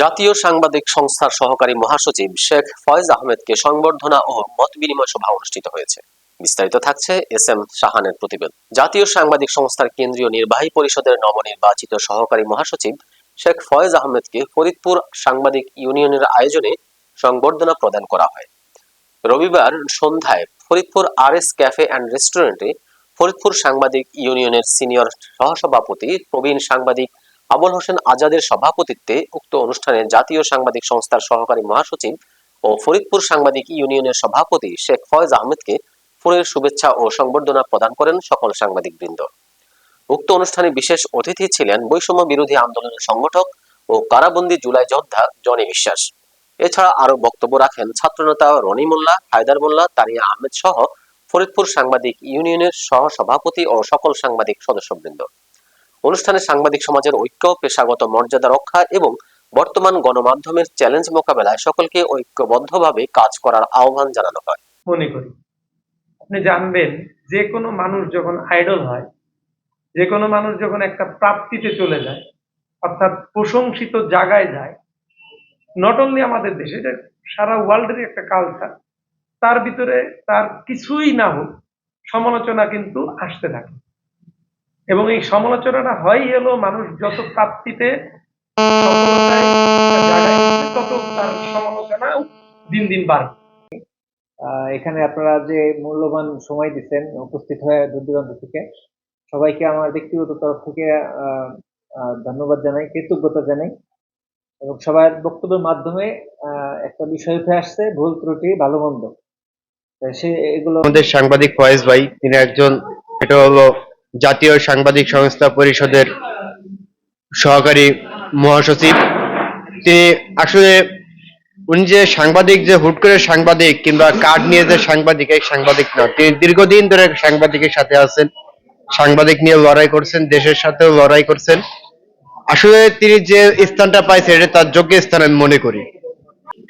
জাতীয় সাংবাদিক সংস্থার সহকারী মহাসচিব শেখ ফয়েজ আহমেদকে সংবর্ধনা ও মত বিনিময় সভা অনুষ্ঠিত হয়েছে। বিস্তারিত থাকছে এস এম শাহানের প্রতিবেদন। জাতীয় সাংবাদিক সংস্থার কেন্দ্রীয় নির্বাহী পরিষদের নবনির্বাচিত সহকারী মহাসচিব শেখ ফয়েজ আহমেদকে ফরিদপুর সাংবাদিক ইউনিয়নের আয়োজনে সংবর্ধনা প্রদান করা হয়। রবিবার সন্ধ্যায় Faridpur R S cafe and রেস্টুরেন্টে ফরিদপুর সাংবাদিক ইউনিয়নের সিনিয়র সহসভাপতি প্রবীণ সাংবাদিক আবুল হোসেন আজাদের সভাপতিত্বে উক্ত অনুষ্ঠানে জাতীয় সাংবাদিক সংস্থার সহকারী মহাসচিব ও ফরিদপুর সাংবাদিক ইউনিয়নের সভাপতি শেখ ফয়েজ আহমেদকে ফুলের শুভেচ্ছা ও সংবর্ধনা প্রদান করেন সকল সাংবাদিক বৃন্দ উক্ত অনুষ্ঠানে বিশেষ অতিথি ছিলেন বৈষম্য বিরোধী আন্দোলনের সংগঠক ও কারাবন্দী জুলাই যোদ্ধা জনি বিশ্বাস। এছাড়া আরও বক্তব্য রাখেন ছাত্রনেতা রনি মোল্লা, হায়দার মোল্লা, তানিয়া আহমেদ সহ ফরিদপুর সাংবাদিক ইউনিয়নের সহ সভাপতি ও সকল সাংবাদিক সদস্যবৃন্দ। অনুষ্ঠানে সাংবাদিক সমাজের ঐক্য, পেশাগত মর্যাদা রক্ষা এবং বর্তমান গণমাধ্যমের চ্যালেঞ্জ মোকাবেলায় সকলকে ঐক্যবদ্ধভাবে কাজ করার আহ্বান জানানো হয়। মনে করি। আপনি জানবেন, যে কোনো মানুষ যখন আইডল হয়, যে কোনো মানুষ যখন একটা প্রাপ্তিতে চলে যায়, অর্থাৎ প্রশংসিত জায়গায় যায় নট অনলি আমাদের দেশে, এটা সারা ওয়ার্ল্ডেরই একটা কালচার তার ভিতরে তার কিছুই না হোক, সমালোচনা কিন্তু আসতে থাকে। এবং এই সমালোচনাটা হয় হলো মানুষ যত প্রাপ্তিতে তত তার সমালোচনাও দিন দিন বাড়বে। আহ, এখানে আপনারা যে মূল্যবান সময় দিচ্ছেন উপস্থিত হয়ে দূর দূরান্ত থেকে সবাইকে আমার ব্যক্তিগত তরফ থেকে আহ, আহ, ধন্যবাদ জানাই কৃতজ্ঞতা জানাই। এবং সবার বক্তব্যের মাধ্যমে আহ, একটা বিষয় উঠে আসছে ভুল ত্রুটি ভালো মন্দ। সে এগুলো আমাদের সাংবাদিক ফয়েজ ভাই তিনি একজন এটা হলো জাতীয় সাংবাদিক সংস্থা পরিষদের সহকারী মহাসচিব। তিনি আসলে উনি যে সাংবাদিক, যে হুট করে সাংবাদিক কিংবা কার্ড নিয়ে যে সাংবাদিক, এই সাংবাদিক না তিনি দীর্ঘদিন ধরে সাংবাদিকের সাথে আছেন, সাংবাদিক নিয়ে লড়াই করছেন, দেশের সাথেও লড়াই করছেন। আসলে তিনি যে স্থানটা পাইছে এটা তার যোগ্য স্থান আমি মনে করি।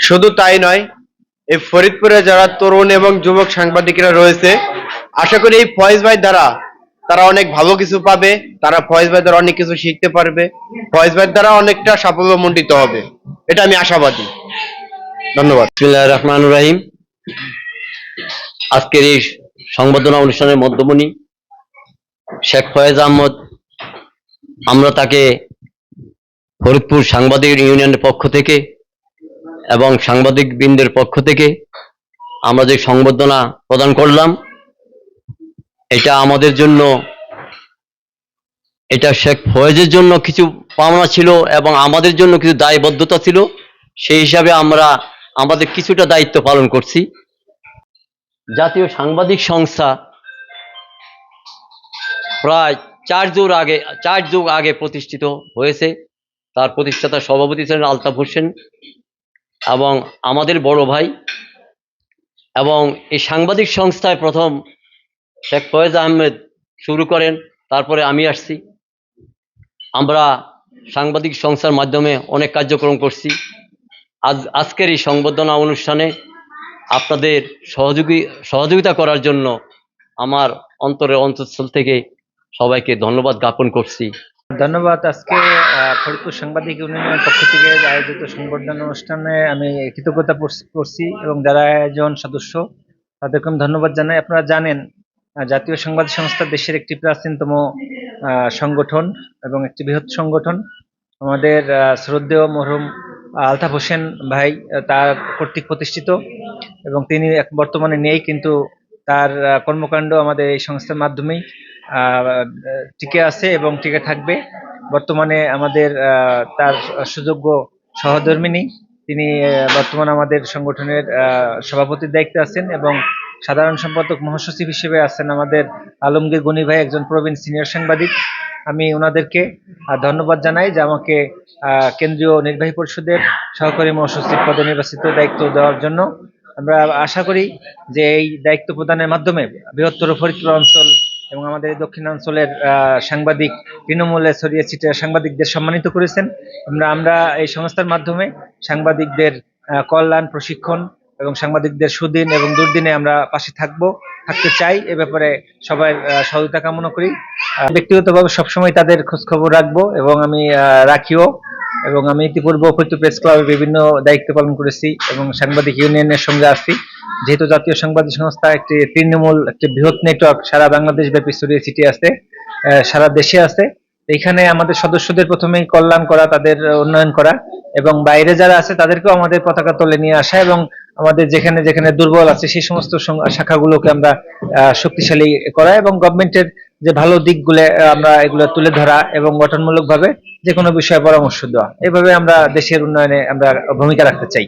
শুধু তাই নয়, এই ফরিদপুরে যারা তরুণ এবং যুবক সাংবাদিকরা রয়েছে, আশা করি এই ফয়েজ ভাই দ্বারা তারা অনেক ভালো কিছু পাবে, তারা ফয়েজ ভাই দ্বারা অনেক কিছু শিখতে পারবে, ফয়েজ ভাই দ্বারা অনেকটা সাফল্য সাফল্যমণ্ডিত হবে। এটা আমি আশাবাদী। ধন্যবাদ। রহমান রাহিম। আজকের এই সংবর্ধনা অনুষ্ঠানের মধ্যমণি শেখ ফয়েজ আহমদ। আমরা তাকে ফরিদপুর সাংবাদিক ইউনিয়নের পক্ষ থেকে এবং সাংবাদিক বৃন্দের পক্ষ থেকে আমরা যে সংবর্ধনা প্রদান করলাম এটা আমাদের জন্য, এটা শেখ ফয়েজের জন্য কিছু পাওনা ছিল এবং আমাদের জন্য কিছু দায়বদ্ধতা ছিল। সেই হিসাবে আমরা, আমাদের কিছুটা দায়িত্ব পালন করছি। জাতীয় সাংবাদিক সংস্থা প্রায় চার যুগ আগে, চার যুগ আগে প্রতিষ্ঠিত হয়েছে। তার প্রতিষ্ঠাতা সভাপতি ছিলেন আলতাফ হোসেন এবং আমাদের বড় ভাই এবং এই সাংবাদিক সংস্থায় প্রথম শেখ ফয়েজ আহমেদ শুরু করেন, তারপরে আমি আসছি। আমরা সাংবাদিক সংস্থার মাধ্যমে অনেক কার্যক্রম করছি। আজ আজকের এই সংবর্ধনা অনুষ্ঠানে আপনাদের সহযোগী, সহযোগিতা করার জন্য আমার অন্তরের অন্তঃস্থল থেকে সবাইকে ধন্যবাদ জ্ঞাপন করছি। ধন্যবাদ। আজকে ফরিদপুর সাংবাদিক ইউনিয়নের পক্ষ থেকে আয়োজিত সংবর্ধনা অনুষ্ঠানে আমি কৃতজ্ঞতা করছি এবং যারা আয়োজন সদস্য, তাদেরকে আমি ধন্যবাদ জানাই। আপনারা জানেন জাতীয় সংবাদ সংস্থা দেশের একটি প্রাচীনতম সংগঠন এবং একটি বৃহৎ সংগঠন। আমাদের শ্রদ্ধেয় মরহুম আলতাফ হোসেন ভাই তার কর্তৃক প্রতিষ্ঠিত এবং তিনি বর্তমানে নেই, কিন্তু তার কর্মকাণ্ড আমাদের এই সংস্থার মাধ্যমেই টিকে আছে এবং টিকে থাকবে। বর্তমানে আমাদের তার সুযোগ্য সহধর্মিনী, তিনি বর্তমানে আমাদের সংগঠনের সভাপতির দায়িত্বে আছেন এবং সাধারণ সম্পাদক মহাসচিব হিসেবে আছেন আমাদের আলমগীর গনি ভাই, একজন প্রবীণ সিনিয়র সাংবাদিক। আমি ওনাদেরকে ধন্যবাদ জানাই যে আমাকে কেন্দ্রীয় নির্বাহী পরিষদের সহকারী মহাসচিব পদে নির্বাচিত দায়িত্ব দেওয়ার জন্য। আমরা আশা করি যে এই দায়িত্ব প্রদানের মাধ্যমে বৃহত্তর ফরিদপুর অঞ্চল এবং আমাদের এই দক্ষিণাঞ্চলের সাংবাদিক তৃণমূলে ছড়িয়ে ছিটিয়ে সাংবাদিকদের সম্মানিত করেছেন। আমরা আমরা এই সংস্থার মাধ্যমে সাংবাদিকদের কল্যাণ, প্রশিক্ষণ এবং সাংবাদিকদের সুদিন এবং দুর্দিনে আমরা পাশে থাকব, থাকতে চাই। এ ব্যাপারে সবাই সহযোগিতা কামনা করি। ব্যক্তিগতভাবে সবসময় তাদের খোঁজ খবর রাখব এবং আমি রাখিও এবং আমি ইতিপূর্বে ফরিদপুর প্রেস ক্লাবে বিভিন্ন দায়িত্ব পালন করেছি এবং সাংবাদিক ইউনিয়নের সঙ্গে আছি। যেহেতু জাতীয় সাংবাদিক সংস্থা একটি তৃণমূল, একটি বৃহৎ নেটওয়ার্ক, সারা বাংলাদেশ ব্যাপী ছড়িয়ে ছিটিয়ে আছে সারা দেশে আছে। এখানে আমাদের সদস্যদের প্রথমেই কল্যাণ করা, তাদের উন্নয়ন করা এবং বাইরে যারা আছে তাদেরকেও আমাদের পতাকা তুলে নিয়ে আসা এবং আমাদের যেখানে যেখানে দুর্বল আছে, সেই সমস্ত শাখাগুলোকে আমরা শক্তিশালী করা এবং গভর্নমেন্টের যে ভালো দিকগুলো আমরা এগুলো তুলে ধরা এবং গঠনমূলকভাবে যে কোনো বিষয়ে পরামর্শ দেওয়া। এভাবে আমরা দেশের উন্নয়নে আমরা ভূমিকা রাখতে চাই।